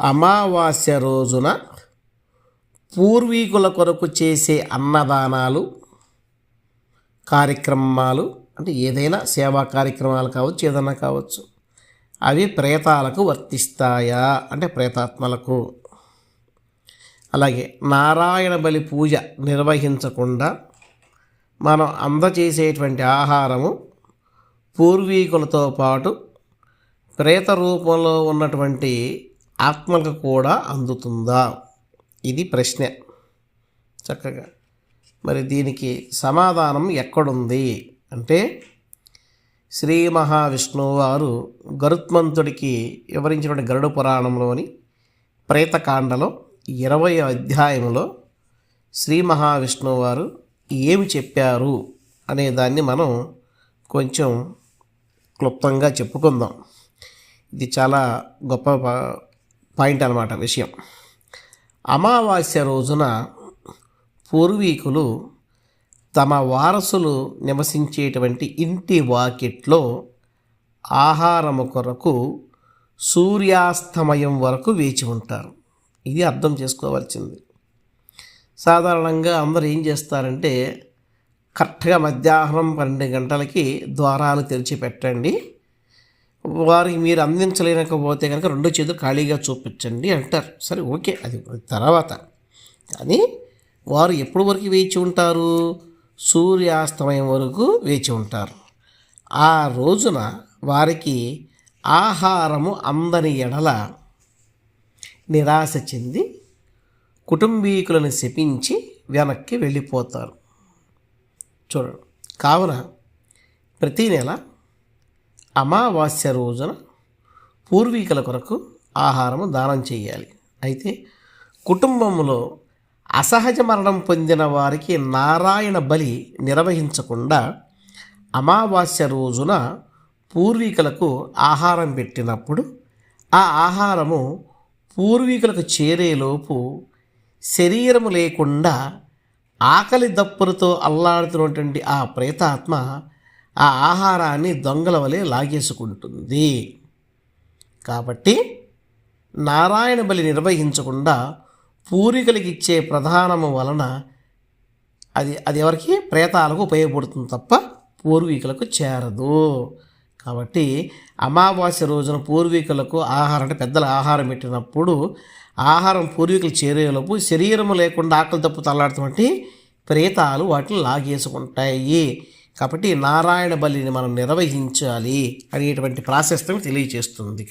అమావాస్య రోజున పూర్వీకుల కొరకు చేసే అన్నదానాలు కార్యక్రమాలు అంటే ఏదైనా సేవా కార్యక్రమాలు కావచ్చు ఏదైనా కావచ్చు అవి ప్రేతాలకు వర్తిస్తాయా? అంటే ప్రేతాత్మలకు. అలాగే నారాయణ బలి పూజ నిర్వహించకుండా మనం అందచేసేటువంటి ఆహారము పూర్వీకులతో పాటు ప్రేత రూపంలో ఉన్నటువంటి ఆత్మకు కూడా అందుతుందా? ఇది ప్రశ్న. చక్కగా. మరి దీనికి సమాధానం ఎక్కడుంది? అంటే శ్రీ మహావిష్ణువు వారు గరుత్మంతుడికి వివరించినటువంటి గరుడ పురాణంలోని ప్రేతకాండలో ఇరవై అధ్యాయంలో శ్రీ మహావిష్ణువు వారు ఏమి చెప్పారు అనే దాన్ని మనం కొంచెం క్లుప్తంగా చెప్పుకుందాం. ఇది చాలా గొప్ప పాయింట్ అన్నమాట విషయం. అమావాస్య రోజున పూర్వీకులు తమ వారసులు నివసించేటువంటి ఇంటి వాకిట్లో ఆహారము కొరకు సూర్యాస్తమయం వరకు వేచి ఉంటారు. ఇది అర్థం చేసుకోవాల్సింది. సాధారణంగా అందరూ ఏం చేస్తారంటే కరెక్ట్గా మధ్యాహ్నం పన్నెండు గంటలకి ద్వారాలు తెరిచి పెట్టండి. వారికి మీరు అందించలేకపోతే కనుక రెండు చేతులు ఖాళీగా చూపించండి అంటారు. సరే ఓకే అది తర్వాత. కానీ వారు ఎప్పటి వరకు వేచి ఉంటారు? సూర్యాస్తమయం వరకు వేచి ఉంటారు. ఆ రోజున వారికి ఆహారము అందని ఎడల నిరాశ చెంది కుటుంబీకులను శపించి వెనక్కి వెళ్ళిపోతారు. చూడండి కావున ప్రతీ నెల అమావాస్య రోజున పూర్వీకుల కొరకు ఆహారము దానం చేయాలి. అయితే కుటుంబంలో అసహజ మరణం పొందిన వారికి నారాయణ బలి నిర్వహించకుండా అమావాస్య రోజున పూర్వీకులకు ఆహారం పెట్టినప్పుడు ఆ ఆహారము పూర్వీకులకు చేరేలోపు శరీరము లేకుండా ఆకలి దప్పులతో అల్లాడుతున్నటువంటి ఆ ప్రేతాత్మ ఆ ఆహారాన్ని దొంగల వలె లాగేసుకుంటుంది. కాబట్టి నారాయణ బలి నిర్వహించకుండా పూర్వీకులకి ఇచ్చే ప్రధానము వలన అది అది ఎవరికి? ప్రేతాలకు ఉపయోగపడుతుంది తప్ప పూర్వీకులకు చేరదు. కాబట్టి అమావాస్య రోజున పూర్వీకులకు ఆహారం అంటే పెద్దల ఆహారం పెట్టినప్పుడు ఆహారం పూర్వీకులు చేరేలోపు శరీరము లేకుండా ఆకలి తప్పు తల్లాడుతున్నటువంటి ప్రేతాలు వాటిని లాగేసుకుంటాయి. కాబట్టి నారాయణ బలిని మనం నిర్వహించాలి అనేటువంటి ప్రాశస్త్యం తెలియజేస్తుంది